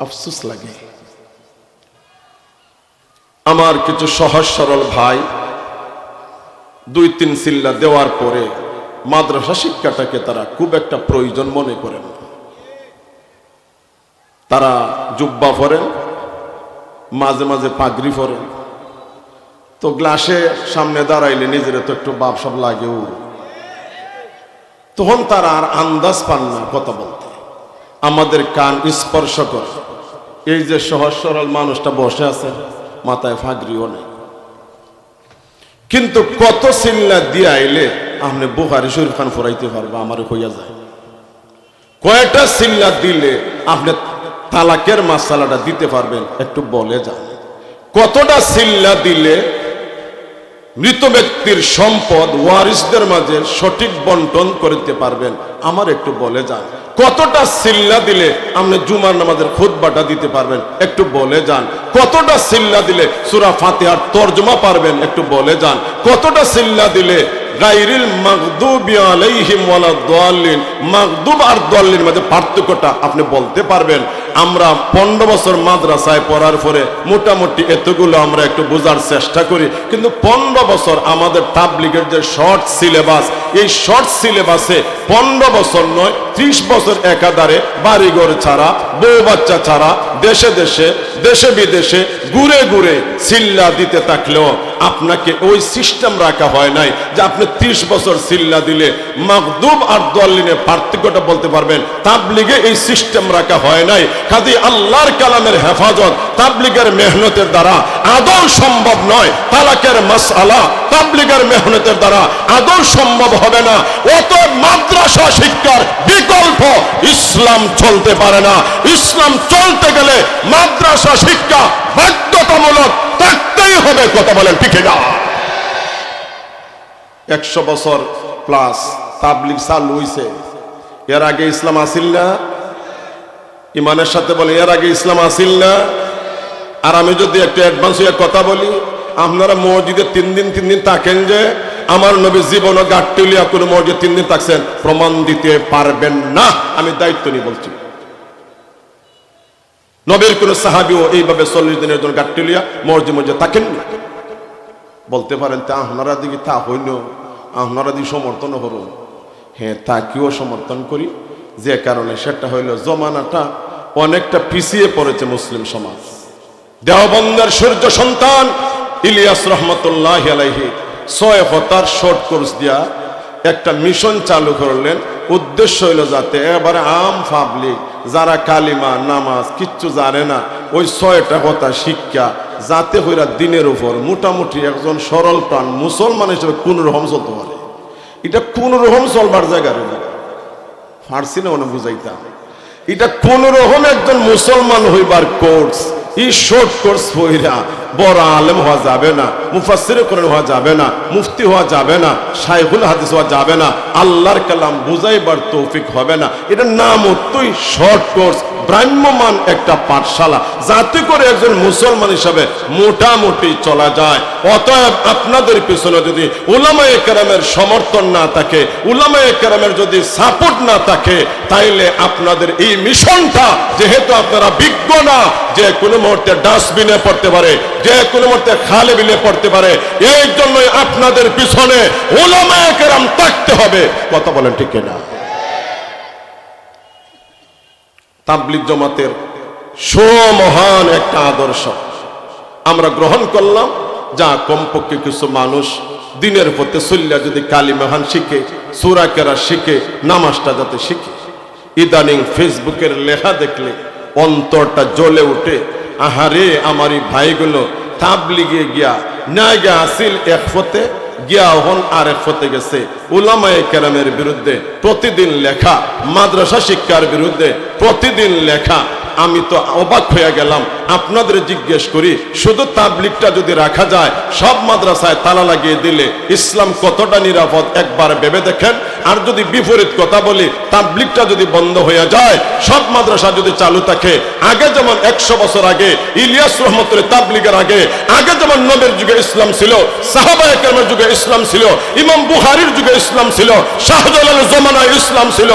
আফসুস লাগে। আমার কিছু সহজ সরল ভাই দুই তিন সিল্লা দেওয়ার পরে মাদ্রাসা শিক্ষাটাকে তারা খুব একটা প্রয়োজন মনে করেন তারা জুব্বা পরেন, মাঝে মাঝে পাগড়ি পরেন। তো গ্লাসে সামনে দাঁড়াইলে নিজের তো একটু বাপ সব লাগেও। তখন তারা আর আন্দাজ পান না কথা বলতে। আমাদের কান স্পর্শ করে। এই যে সহজ সরল মানুষটা বসে আছে, মাথায় ফাগরিও নেই। কিন্তু কত সিল্লা দিয়ে আইলে আপনি বুহারি শরীফ খান ফরাইতে পারবে, আমার হইয়া যায়। কয়টা সিল্লা দিলে আপনি তালাকের মাসালাটা দিতে পারবেন, একটু বলে যান। কতটা সিল্লা দিলে মৃত ব্যক্তির সম্পদ ওয়ারিসদের মাঝে সঠিক বন্টন করতে পারবেন আমার একটু বলে যান। কতটা সিল্লা দিলে আপনি জুমার নামাজের খুতবাটা দিতে পারবেন? একটু বলে যান। কতটা সিল্লা দিলে সুরা ফাতেহার তর্জমা পারবেন? একটু বলে যান। কতটা সিল্লা দিলে গাইরিল মাগদুবি মাগদুব আর দাল্লিন মধ্যে পার্থক্যটা আপনি বলতে পারবেন। আমরা পনেরো বছর মাদ্রাসায় পড়ার পরে মোটামুটি এতগুলো আমরা একটু বোঝার চেষ্টা করি। কিন্তু পনেরো বছর আমাদের তাবলিগের যে শর্ট সিলেবাস, এই শর্ট সিলেবাসে পনেরো বছর নয়, ত্রিশ বছর একাধারে বাড়িঘর ছাড়া, বউ বাচ্চা ছাড়া দেশে দেশে দেশে বিদেশে ঘুরে ঘুরে সিল্লা দিতে থাকলেও আপনাকে ওই সিস্টেম রাখা হয় নাই যে আপনি ত্রিশ বছর সিল্লা দিলে মাকদুব আর দলিনে পার্থক্যটা বলতে পারবেন। তাবলিগে এই সিস্টেম রাখা হয় নাই। কাজে আল্লাহর কালামের হেফাজত, তাবলিগের মেহনতের দ্বারা আদৌ সম্ভব নয়। তালাকের মাসআলা তাবলিগের মেহনতের দ্বারা আদৌ সম্ভব হবে না। অত মাদ্রাসা শিক্ষার বিকল্প ইসলাম চলতে পারে না। ইসলাম চলতে গেলে মাদ্রাসা শিক্ষা বাধ্যতামূলক থাকতেই হবে, কথা বলেন ঠিক না একশো বছর প্লাস তাবলিগ চালু হইছে। এর আগে ইসলাম আসিল না? ইমানের সাথে বলে, এর আগে ইসলাম আসিল না? আর আমি যদি একটু অ্যাডভান্স হয়ে কথা বলি, আপনারা মসজিদে তিন দিন তিন দিন থাকেন যে, আমার নবী জীবন গাট্টুলিয়া কোনো মসজিদ তিন দিন থাকছেন, প্রমাণ দিতে পারবেন না। আমি দায়িত্ব নিয়ে বলছি। নবীর কোন সাহাবিও এইভাবে চল্লিশ দিনের জন্য গাট্টুলিয়া মসজিদ মসজিদ থাকেন বলতে পারেন তা আপনারা দিকে তা হইল, আপনারা দিকে সমর্থন হল। হ্যাঁ তাকেও সমর্থন করি। যে কারণে সেটা হইল জমানাটা অনেকটা পিছিয়ে পড়েছে মুসলিম সমাজ। দেওবন্দের সূর্য সন্তান ইলিয়াস রহমতুল্লাহ আলাইহি ছয় হতার শর্ট কোর্স দিয়া একটা মিশন চালু করলেন। উদ্দেশ্য হইল যাতে এবারে আম পাবলিক যারা কালিমা, নামাজ কিচ্ছু জানে না, ওই ছয়টা কথা শিক্ষা, যাতে হইরা দিনের উপর মোটামুটি একজন সরল প্রাণ মুসলমান হিসেবে কোন রকম চলতে পারে। এটা কোন রকম চলবার জায়গা রে? ফার্সি না মনে বুঝাইতাম। এটা কোন রকম একজন মুসলমান হইবার কোর্স এই শর্ট কোর্স হইরা বড় আলেম হওয়া যাবে না মুফাসির কোরআন হওয়া যাবে না, মুফতি হওয়া যাবে না, শাইখুল হাদিস হওয়া যাবে না, আল্লাহর কালাম বুঝাইবার তৌফিক হবে না। এটা নাম অত্যই শর্ট কোর্স ব্রাহ্মমান একটা পাঠশালা। যাতে করে একজন মুসলমান হিসাবে মোটামুটি চলা যায়। অতএব আপনাদের পিছনে যদি উলামায়ে কেরামের সমর্থন না থাকে, উলামায়ে কেরামের যদি সাপোর্ট না থাকে, তাইলে আপনাদের এই মিশনটা যেহেতু আপনারা বিজ্ঞ না, যে কোনো মুহূর্তে ডাস্টবিনে পড়তে পারে যে কোনো মুহূর্তে খালে বিলে পড়তে পারে। এই জন্যই আপনাদের পিছনে উলামায়ে কেরাম থাকতে হবে। কথা বলেন ঠিক না তাবলিগ জমাতের সমহান একটা আদর্শ। আমরা গ্রহণ করলাম, যা কমপক্ষে কিছু মানুষ দিনের পথে চল্লা যদি কালী মহান শিখে, সুরা কেরা শিখে, নামাজটা যাতে শিখে। ইদানিং ফেসবুকের লেখা দেখলে অন্তরটা জ্বলে উঠে, আহারে আমার এই ভাইগুলো তাবলিগে গিয়া না গিয়া আসিল এক ফতে, গিয়া হন আর এক ফতে গেছে। উলামায়ে কেরামের বিরুদ্ধে প্রতিদিন লেখা, মাদ্রাসা শিক্ষার বিরুদ্ধে প্রতিদিন লেখা। আমি তো অবাক হয়ে গেলাম আপনাদের জিজ্ঞেস করি, শুধু তাবলিকটা যদি রাখা যায়, সব মাদ্রাসায় তালা লাগিয়ে দিলে ইসলাম কতটা নিরাপদ একবার ভেবে দেখেন? আর যদি বিপরীত কথা বলি, তাবলিগটা যদি বন্ধ হয়ে যায়, সব মাদ্রাসা যদি চালু থাকে, আগে যেমন একশো বছর আগে, ইলিয়াস রহমতুল্লাহ তাবলিগের আগে আগে যেমন নবের যুগে ইসলাম ছিল সাহাবা একরামের যুগে ইসলাম ছিল, ইমাম বুহারির যুগে ইসলাম ছিল, শাহজালালের জমানায় ইসলাম ছিল,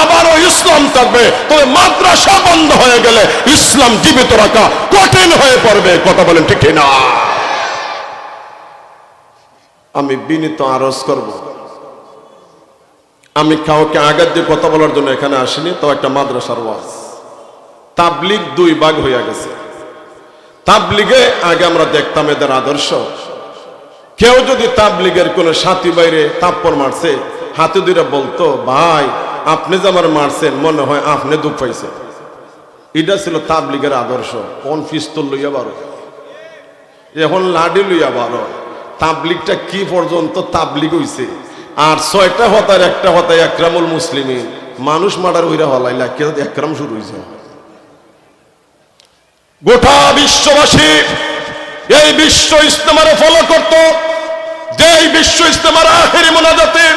আবারও ইসলাম থাকবে, তবে মাদ্রাসা বন্ধ হয়ে গেলে ইসলাম জীবিত রাখা কঠিন হয়ে পড়বে, কথা বলেন ঠিক না আমি বিনীত আরজ করব। আমি কাউকে আঘাত দিয়ে কথা বলার জন্য এখানে আসিনি তো একটা মাদ্রাসার ওয়াজ। তাবলিগ দুই ভাগ হইয়া গেছে। তাবলিগে আগে আমরা দেখতাম এদের আদর্শ। কেউ যদি তাবলিগের কোনো সাথী বাইরে তাপ্পর মারছে, হাতে দুইটা বলতো, ভাই, আপনি যে আমার মারছেন, মনে হয় আপনি দুঃখ পাইছেন। এটা ছিল তাবলিগের আদর্শ। কোন পিস্তল লইয়া বারো এখন লাডি লইয়া বারো তাবলিগটা কি পর্যন্ত তাবলিগ হইছে? আর ছয়টা হতার, একটা হতায় একরামুল মুসলিমি মানুষ মারার হইরা হলাইলা, কে একরাম শুরু হয়েছে গোটা বিশ্ববাসী এই বিশ্ব ইস্তেমারে ফলো করত। যে এই বিশ্ব ইস্তেমার আখেরি মোনাজাতের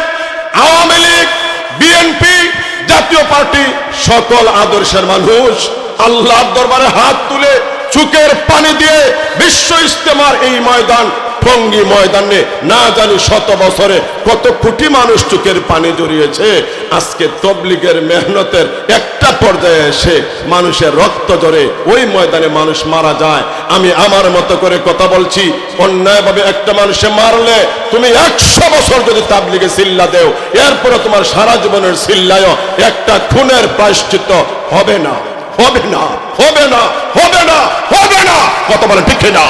Awami League, BNP, Jatiya Party, সকল আদর্শের মানুষ আল্লাহর দরবারে হাত তুলে চুকের পানি দিয়ে বিশ্ব ইস্তেমার এই ময়দান টঙ্গি ময়দানে না জানি শত বছরে কত কোটি মানুষ চুকের পানি জড়িয়েছে। আজকে তবলিগের মেহনতের একটা পর্যায়ে এসে মানুষের রক্ত জড়ে ওই ময়দানে মানুষ মারা যায়। আমি আমার মতো করে কথা বলছি, অন্যায়ভাবে একটা মানুষে মারলে তুমি একশো বছর যদি তাবলিগে সিল্লা দেও এরপরে তোমার সারা জীবনের সিল্লায় একটা খুনের প্রায়শ্চিত হবে না। হবে না হবে না হবে না হবে না। কথা বলে ঠিক না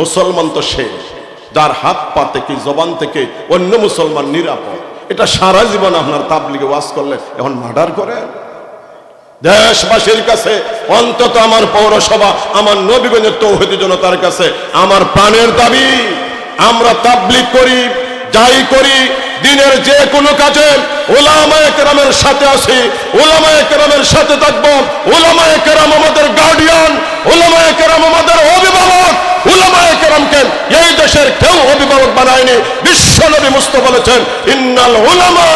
মুসলমান তো সে, যার হাত পা থেকে, জবান থেকে অন্য মুসলমান নিরাপদ। এটা সারা জীবন আপনার তাবলিগে ওয়াজ করলে এখন মার্ডার করে। দেশবাসীর কাছে, অন্তত আমার পৌরসভা, আমার নবীগঞ্জের তৌহিদি জনতার কাছে, আমার প্রাণের দাবি, আমরা তাবলিগ করি, যাই করি দিনের যে কোনো কাজে ওলামায়ে কেরামের সাথে আসি ওলামায়ে কেরামের সাথে থাকব। ওলামায়ে কেরাম আমাদের গার্ডিয়ান ওলামায়ে কেরাম আমাদের অভিভাবক উলামায়ে কেরামকে এই দেশের কেউ অভিভাবক বানায়নি। বিশ্ব নবী মুস্তাফা বলেছেন, ইন্নাল উলামা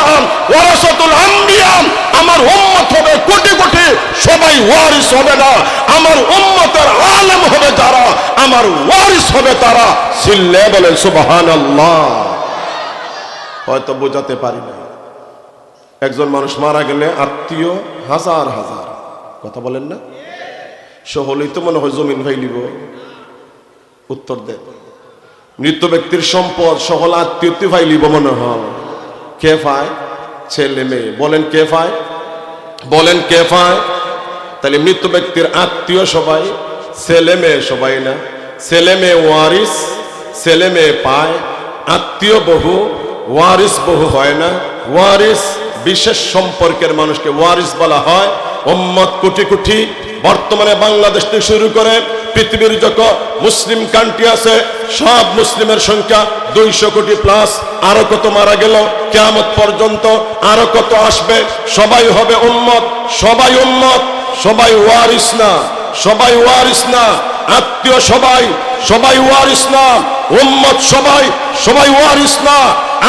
ওয়ারাসাতুল আম্বিয়া, আমার উম্মত হবে কোটি কোটি, সবাই ওয়ারিস হবে না। আমার উম্মতের আলেম হবে যারা, আমার ওয়ারিস হবে তারা। সিল্লে বলেন, সুবহানাল্লাহ। হয়তো বোঝাতে পারি না একজন মানুষ মারা গেলে আত্মীয় হাজার হাজার। কথা বলেন না? সহলেই তো মনে হয় জমিন ভাইলিব উত্তর দেন মৃত ব্যক্তির সম্পদ, সহল আত্মীয় ভাইলিব মনে হয়। কে পায় ছেলে মেয়ে। বলেন কে পায় বলেন কে পায় তাহলে মৃত ব্যক্তির আত্মীয় সবাই, ছেলে মেয়ে সবাই না? ছেলে মেয়ে ওয়ারিস, ছেলে মেয়ে পায়, আত্মীয় বহু ওয়ারিস বহু হয় না। ওয়ারিস বিশেষ সম্পর্কের মানুষকে ওয়ারিস বলা হয়। উম্মত কোটি কোটি। বর্তমানে বাংলাদেশ থেকে শুরু করে পৃথিবীর যত মুসলিম কান্ট্রি আছে, সব মুসলিমের সংখ্যা দুইশো কোটি প্লাস আরও কত মারা গেল, কেয়ামত পর্যন্ত আরও কত আসবে। সবাই হবে উম্মত, সবাই উম্মত, সবাই ওয়ারিস না, সবাই ওয়ারিস না। আত্মীয় সবাই সবাই ওয়ারিস না। উম্মত সবাই সবাই ওয়ারিস না।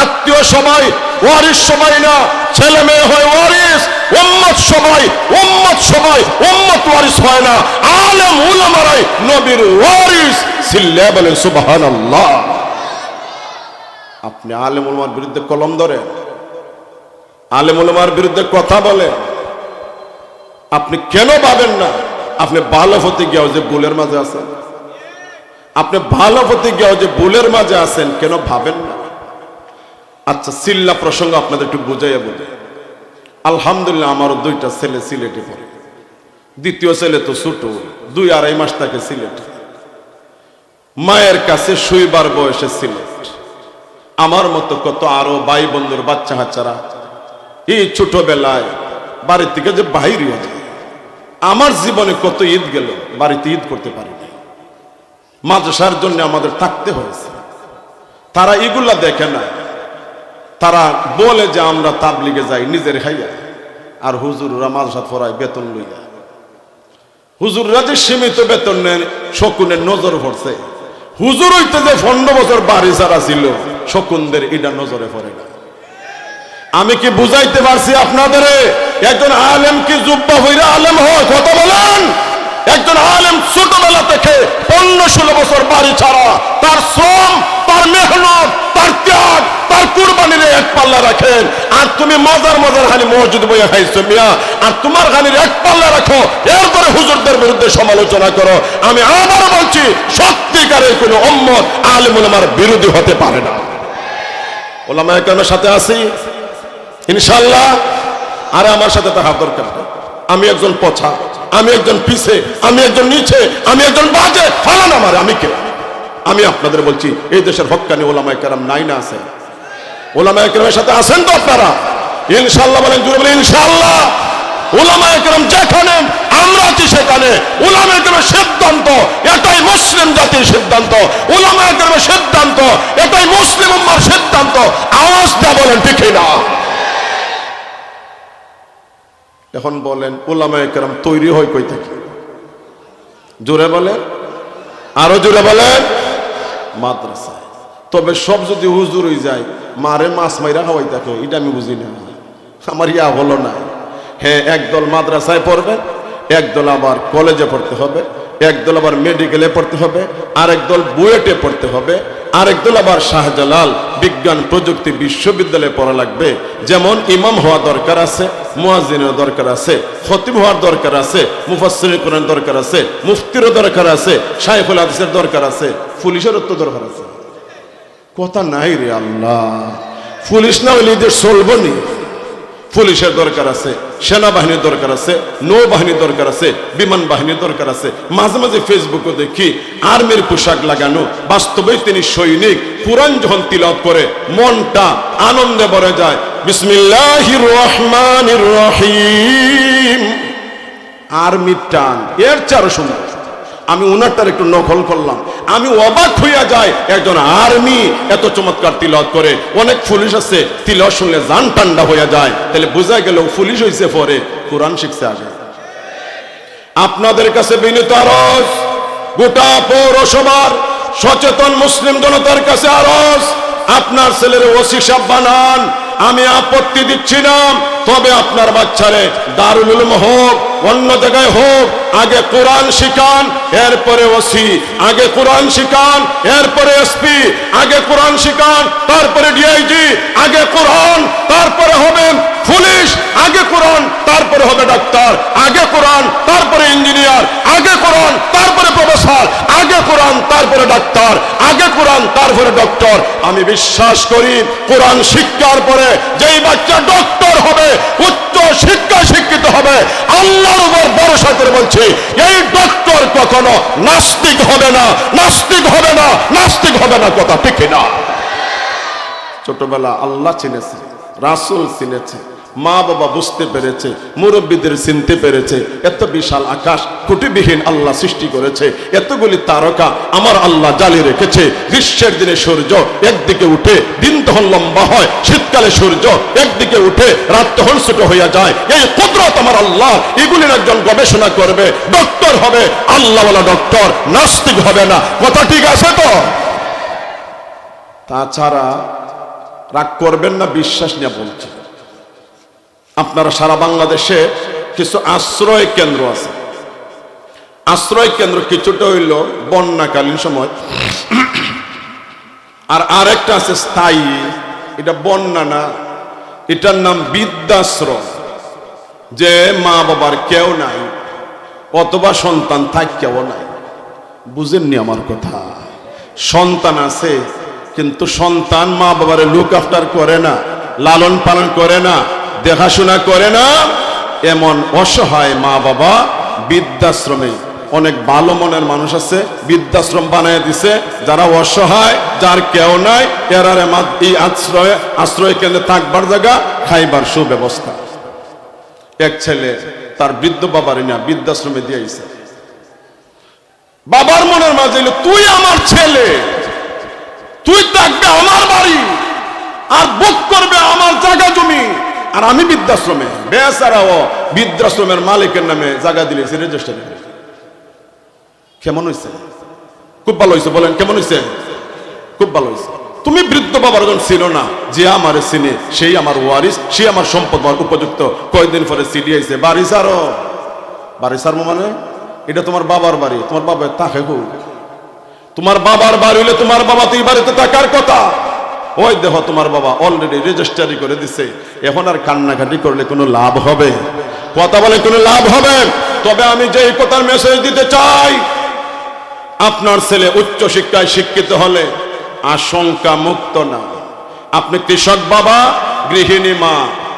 আত্মীয় সবাই ওয়ারিস সবাই না, ছেলে মেয়ে হয় ওয়ারিস উম্মত সবাই উম্মত সবাই উম্মত ওয়ারিস হয় না। আলেম, উলামারাই নবীর ওয়ারিস সিল্লে বলেন, সুবহানাল্লাহ। আপনি আলেম উলামার বিরুদ্ধে কলম ধরেন। আলেম উলামার বিরুদ্ধে কথা বলেন। আপনি কেন পাবেন না? আপনি ভালো হতে গিয়েও যে বুলের মাঝে আছেন। আপনি ভালো হতে গিয়েও যে বুলের মাঝে আছেন, কেন ভাবেন না? আচ্ছা সিল্লা প্রসঙ্গ আপনাদের একটু বুঝাইয়া বলি আলহামদুলিল্লাহ, আমারও দুইটা ছেলে সিলেটে পড়ে। দ্বিতীয় ছেলে তো ছোট, দুই আড়াই মাস থাকে সিলেট। মায়ের কাছে শুইবার বয়সে সিলেট। আমার মতো কত আরও ভাই বন্ধুর বাচ্চা হাচ্চারা এই ছোটবেলায় বাড়ি থেকে যে বাহির হয়ে যায়। আমার জীবনে কত ঈদ গেল, বাড়িতে ঈদ করতে পারিনি মাদ্রাসার জন্য আমাদের থাকতে হয়েছে। তারা এগুলা দেখে না তারা বলে যে আমরা তাবলিগে যাই, নিজের খাইয়া। আর হুজুররা মাদ্রাসা ফরায় বেতন লইয়া। হুজুররা যে সীমিত বেতন নেন, শকুনের নজর পড়ছে। হুজুর হইতে যে পনেরো বছর বাড়ি ছাড়া ছিল, শকুনদের এটা নজরে পড়ে না। আমি কি বুঝাইতে পারছি আপনাদের একজন আলেম কি জুব্বা হইরা আলেম হয়? কথা বলেন! একজন আলেম ছোটবেলা থেকে পনেরো ষোলো বছর বাড়ি ছাড়া, তার শ্রম, তার মেহনত, তার ত্যাগ, তার কুরবানির এক পাল্লা রাখেন। আর তুমি মজার মজার হানি মসজিদ বইয়া খাইছো মিয়া। আর তোমার হানির এক পাল্লা রাখো, এরপরে হুজুরদের বিরুদ্ধে সমালোচনা করো। আমি আবারও বলছি সত্যিকারের কোনো অম্মত আলেমুল আমার বিরোধী হতে পারে না। ওলামা একরামের সাথে আছি ইনশাল্লাহ আরে আমার সাথে তাহার দরকার আমি একজন পছা আমি একজন পিছে, আমি একজন নিচে, আমি একজন বাজে, ফালান আমার, আমি কে? আমি আপনাদের বলছি, এই দেশের হক্কানি ওলামা একরাম নাই না আছে? ওলামা একরামের সাথে আছেন তো আপনারা? ইনশাল্লাহ বলেন জুড়ে বলেন ইনশাল্লাহ ওলামা একরাম যেখানে, আমরা আছি সেখানে। ওলামা একরামের সিদ্ধান্ত, এটাই মুসলিম জাতির সিদ্ধান্ত। ওলামা একরামের সিদ্ধান্ত, এটাই মুসলিম উম্মার সিদ্ধান্ত। আওয়াজ বলেন, ঠিক না এখন বলেন ওলামা একরাম তৈরি হয় কই থেকে? জোরে বলেন। আরও জোরে বলেন। মাদ্রাসায়। তবে সব যদি হুজুর হয়ে যায়, মারে মাছ মাইরা খাওয়াই থাকে, এটা আমি বুঝি না। আমার ইয়া হলো না। হ্যাঁ একদল মাদ্রাসায় পড়বে, একদল আবার কলেজে পড়তে হবে, একদল আবার মেডিকেলে পড়তে হবে আর একদল বুয়েটে পড়তে হবে। আরেক দল আবার শাহজালাল বিজ্ঞান প্রযুক্তি বিশ্ববিদ্যালয়ে পড়া লাগবে। যেমন ইমাম হওয়া দরকার আছে মুয়াজিনের দরকার আছে, খতিব হওয়ার দরকার আছে মুফাসির কোরআন দরকার আছে, মুফতিরও দরকার আছে শাইখুল হাদিসের দরকার আছে পুলিশের তো দরকার আছে। কথা নাই রে আল্লাহ। পুলিশ না হইলে যে চলবো নি? পুলিশের দরকার আছে, সেনাবাহিনীর দরকার আছে, নৌবাহিনীর দরকার আছে, বিমান বাহিনীর দরকার আছে। মাঝে মাঝে ফেসবুকে দেখি, আর্মির পোশাক লাগানো বাস্তবে তিনি সৈনিক কোরআন যখন তিলত করে, মনটা আনন্দে ভরে যায়। বিসমিল্লাহির রহমানির রহিম। আর্মির টান, এর চারো সুন্দর। আমি ওনারটার একটু নকল করলাম। আমি অবাক হইয়া যাই, একজন আর্মি এত চমৎকার তিলত করে, অনেক পুলিশ আছে তিলত শুনলে জান ঠান্ডা হইয়া যায়। তাহলে বোঝা গেল পুলিশ হইছে পরে, কোরআন শিখছে আগে। আপনাদের কাছে বিনীত আরজ, গোটা পৌরসভার সচেতন মুসলিম জনতার কাছে আরজ, আপনার ছেলের ওসি সাহেব বানান আমি আপত্তি দিচ্ছি না। তবে আপনার বাচ্চারে দারুল উলুম হোক, অন্য জায়গায় হোক, আগে কোরআন শিখান, এরপরে ওসি, আগে কোরআন শিখান, এরপরে এসপি, আগে কোরআন শিখান, তারপরে ডিআইজি, আগে কোরআন, তারপরে হবে পুলিশ, আগে কোরআন, তারপরে হবে ডাক্তার, আগে কোরআন, তারপরে ইঞ্জিনিয়ার, আগে কোরআন, তারপরে প্রফেসর আগে কোরআন, তারপরে ডাক্তার, আগে কোরআন, তারপরে ডক্টর। আমি বিশ্বাস করি, কোরআন শিক্ষার পরে যেই বাচ্চা ডক্টর হবে, উচ্চ শিক্ষা শিক্ষিত হবে, আল্লাহর উপর ভরসা করে বলছি, এই ডক্টর কখনো নাস্তিক হবে না, নাস্তিক হবে না, নাস্তিক হবে না কথা ঠিক না ছোটবেলা আল্লাহ চিনেছে, রাসুল চিনেছে। মা বাবা বুঝতে পেরেছে, মুরব্বীদের চিনতে পেরেছে, এত বিশাল আকাশ কুটিবিহীন আল্লাহ সৃষ্টি করেছে, এতগুলি তারকা আমার আল্লাহ জালি রেখেছে, গ্রীষ্মের দিনে সূর্য একদিকে উঠে, দিন তখন লম্বা হয়, শীতকালে সূর্য একদিকে উঠে, রাত তখন ছোট হইয়া যায়। এই কুদরত আমার আল্লাহ, এগুলির একজন গবেষণা করবে, ডক্টর হবে, আল্লাহওয়ালা ডক্টর, নাস্তিক হবে না। কথা ঠিক আছে তো? তাছাড়া রাগ করবেন না, বিশ্বাস নিয়ে বলছি। আপনারা সারা বাংলাদেশে কিছু আশ্রয় কেন্দ্র আছে। আশ্রয় কেন্দ্র কিছুটা হইল বন্যাকালীন সময়। আর আরেকটা আছে স্থায়ী। এটা বন্যা না। এটার নাম বৃদ্ধাশ্রম। যে মা বাবার কেউ নাই, অথবা সন্তান থাক কেউ নাই। বুঝেননি আমার কথা? সন্তান আছে, কিন্তু সন্তান মা বাবারে লুক আফটার করে না, লালন পালন করে না দেখাশোনা করে না, এমন অসহায় মা বাবা বৃদ্ধাশ্রমে। অনেক ভালো মনের মানুষ আছে, বৃদ্ধাশ্রম বানিয়ে দিছে, যারা অসহায়, যার কেউ নাই এরারে এই আশ্রয় আশ্রয় কেন্দ্রে থাকবার জায়গা, খাইবার সুব্যবস্থা। এক ছেলে তার বৃদ্ধ বাবার না বৃদ্ধাশ্রমে দিয়েছে বাবার মনের মাঝে তুই আমার ছেলে, তুই থাকবে আমার বাড়ি, আর বুক করবে আমার জায়গা জমি আর আমি বৃদ্ধাশ্রমে। বেচারা ও বৃদ্ধাশ্রমের মালিকের নামে জায়গা দিলেছে রেজিস্টার কেমন হয়েছে খুব ভালো হয়েছে বলেন, কেমন হয়েছে খুব ভালো হয়েছে তুমি বৃদ্ধ বাবার যখন ছিল না, যে আমার চিনে, সেই আমার ওয়ারিস সে আমার সম্পদ উপযুক্ত। কয়েকদিন পরে সিডি আইছে, বাড়ি সারো মানে? এটা তোমার বাবার বাড়ি, তোমার বাবা তাকে তোমার বাবার বাড়ি হলে তোমার বাবা তো এই বাড়িতে থাকার কথা। ওই দেখো তোমার বাবা অলরেডি রেজিস্টারি করে দিছে। এখন আর কান্নাকাটি করলে কোনো লাভ হবে? কথা বলে কোনো লাভ হবে? তবে আমি যে কথার মেসেজ দিতে চাই, আপনার ছেলে উচ্চ শিক্ষায় শিক্ষিত হলে আশঙ্কা মুক্ত না। আপনি কৃষক বাবা, গৃহিণী মা,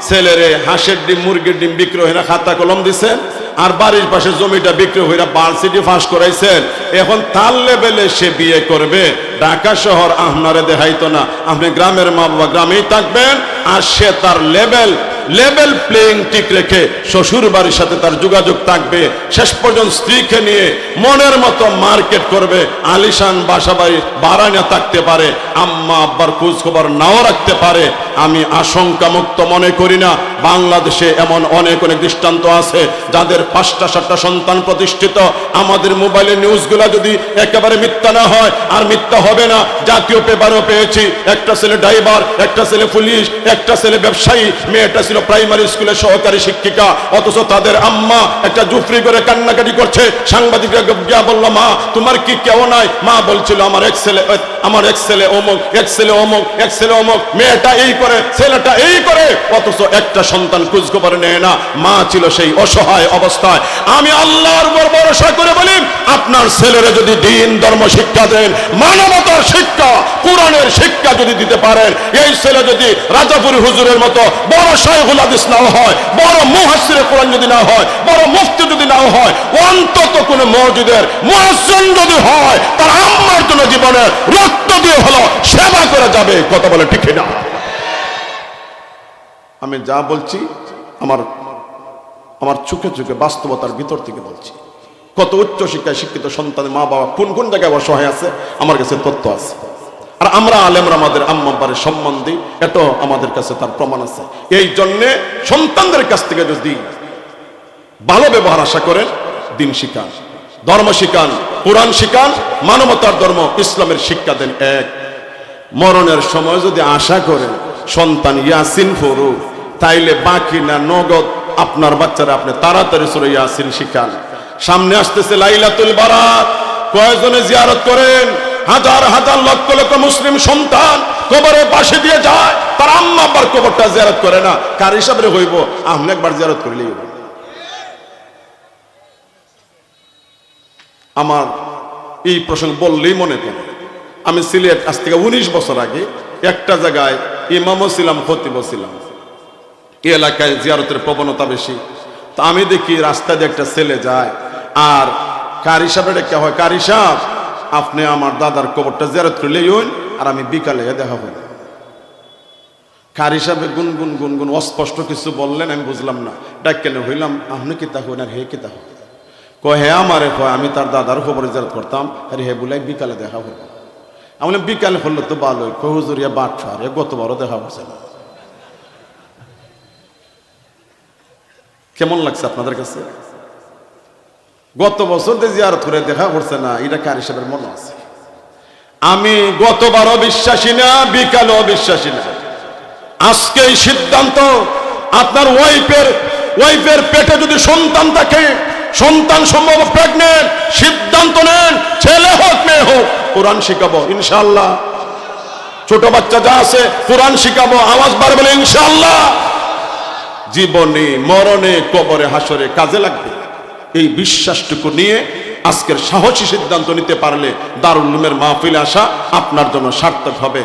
ছেলেরে হাঁসের ডিম, মুরগির ডিম বিক্রি হয়ে খাতা কলম দিছেন, আর বাড়ির পাশে জমিটা বিক্রি হয়ে বার্সিটি ফাঁস করাইছেন। এখন তার লেভেলে সে বিয়ে করবে। ঢাকা শহর আপনারে দেখাইতো না। আপনি গ্রামের মা বাবা গ্রামেই থাকবেন আর সে তার লেভেল লেভেল প্লেইং ঠিক রেখে শ্বশুর বাড়ির সাথে তার যোগাযোগ থাকবে। শেষ পর্যন্ত স্ত্রীকে নিয়ে মনের মতো মার্কেট করবে। আলিশান বাসা বাড়ি বাড়ানো থাকতে পারে। আম্মা আব্বার খোঁজ খবর নাও রাখতে পারে। আমি আশঙ্কা মুক্ত মনে করি না। বাংলাদেশে এমন অনেক অনেক দৃষ্টান্ত আছে যাদের পাঁচটা, সাতটা সন্তান প্রতিষ্ঠিত। আমাদের মোবাইলে নিউজগুলো যদি একেবারে মিথ্যা না হয়, আর মিথ্যা হবে না, জাতীয় পেপারও পেয়েছি। একটা ছেলে ড্রাইভার, একটা ছেলে পুলিশ, একটা ছেলে ব্যবসায়ী, মেয়েটা ছিল প্রাইমারি স্কুলের সহকারী শিক্ষিকা, অথচ তাদের আম্মা একটা জুফরি করে কান্নাকাটি করছে। সাংবাদিকরা গিয়া বলল, মা, তোমার কি কেউ নাই? মা বলছিল, আমার এক ছেলে আমার এক ছেলে অমুক, এক ছেলে অমুক, এক ছেলে অমুক, মেয়েটা এই করে, ছেলেটা এই করে। অথচ একটা সন্তান খোঁজ খবর নেয় না। মা ছিল সেই অসহায় অবস্থায়। আমি আল্লাহর উপর ভরসা করে বলি, আপনার ছেলেরা যদি দিন, ধর্ম, শিক্ষা দেন, মানবতার শিক্ষা, কোরআনের শিক্ষা যদি দিতে পারেন, এই ছেলে যদি রাজাপুর হুজুরের মতো বড় শাইখুল হাদিস নাও হয়, বড় মুহাসসিরে কোরআন যদি না হয়, বড় মুফতি যদি নাও হয়, অন্তত কোন মসজিদের মুয়াজ্জিন যদি হয়, তার আম্মার জন্য জীবনের রক্ত দিয়ে হলো সেবা করে যাবে, কথা বলে ঠিক না আমি যা বলছি, আমার আমার চোখে চোখে বাস্তবতার ভিতর থেকে বলছি। কত উচ্চ শিক্ষায় শিক্ষিত সন্তানের মা বাবা কোন কোন জায়গায় অসহায় আছে? আমার কাছে তথ্য আছে। আর আমরা আলেমরা আমাদের আম্মা আব্বারের সম্মান দিই, এটাও আমাদের কাছে তার প্রমাণ আছে। এই জন্যে সন্তানদের কাছ থেকে যদি ভালো ব্যবহার আশা করেন, দিন শিকান ধর্ম শিখান, কোরআন শিখান, মানবতার ধর্ম ইসলামের শিক্ষা দেন এক। মরণের সময় যদি আশা করেন, সন্তান ইয়াসিন ফরু তাইলে বাকি না নগদ? আপনার বাচ্চারা আপনি তাড়াতাড়ি সরে ইয়াসিন শিখান। সামনে আসতেছে লাইলাতুল বারাত। কয়েকজনে জিয়ারত করেন। হাজার হাজার লক্ষ লক্ষ মুসলিম সন্তান কবরে পাশে দিয়ে যায়। তার আম্মা আব্বার কবরটা জিয়ারত করে না। কার হিসাবে হইব? আপনি একবার জিয়ারত করলেই আমার এই প্রসঙ্গ বললেই মনে পড়ে। আমি সিলেট, আজ থেকে উনিশ বছর আগে একটা জায়গায় ইমামও ছিলাম, খতিবও ছিলাম। এই এলাকায় জিয়ারতের প্রবণতা বেশি। তো আমি দেখি রাস্তা দিয়ে একটা ছেলে যায়, আর কার হিসাবে ডেকে হয়? কার হিসাব? আপনি আমার দাদার কবরটা জিয়ারত করলে ইউন আর আমি বিকালে দেখা হই কার হিসাবে গুনগুন গুনগুন অস্পষ্ট কিছু বললেন, আমি বুঝলাম না। ডাক কেন হইলাম, আপনি কি তা হইন আর হে কি তা কয়, হে আমারে কয়, আমি তার দাদার খবর জিয়ারত করতাম, আর হে বলে বিকালে দেখা হইব আমি বিকালে হলে তো ভালোই। কয় হুজুরিয়া এ গতবারও দেখা হচ্ছে না। কেমন লাগছে আপনাদের কাছে? গত বছর যে জিয়ারত করে দেখা করছে না, এটা কার হিসাবের মনে আছে? আমি গতবারও বিশ্বাসী না, বিকালেও বিশ্বাসী না। আজকে এই সিদ্ধান্ত, আপনার ওয়াইফের ওয়াইফের পেটে যদি সন্তান থাকে, সন্তান সম্ভব প্রেগনেন্ট সিদ্ধান্ত নেন, ছেলে হোক, মেয়ে হোক, কোরআন শিখাবো ইনশাল্লাহ ছোট বাচ্চা যা আছে, কোরআন শিখাবো, আওয়াজ বাড়বে ইনশাল্লাহ জীবনে, মরণে, কবরে, হাসরে কাজে লাগবে। এই বিশ্বাসটুকু নিয়ে আজকের সাহসী সিদ্ধান্ত নিতে পারলে দারুল উলুমের মাহফিলে আসা আপনার জন্য সার্থক হবে।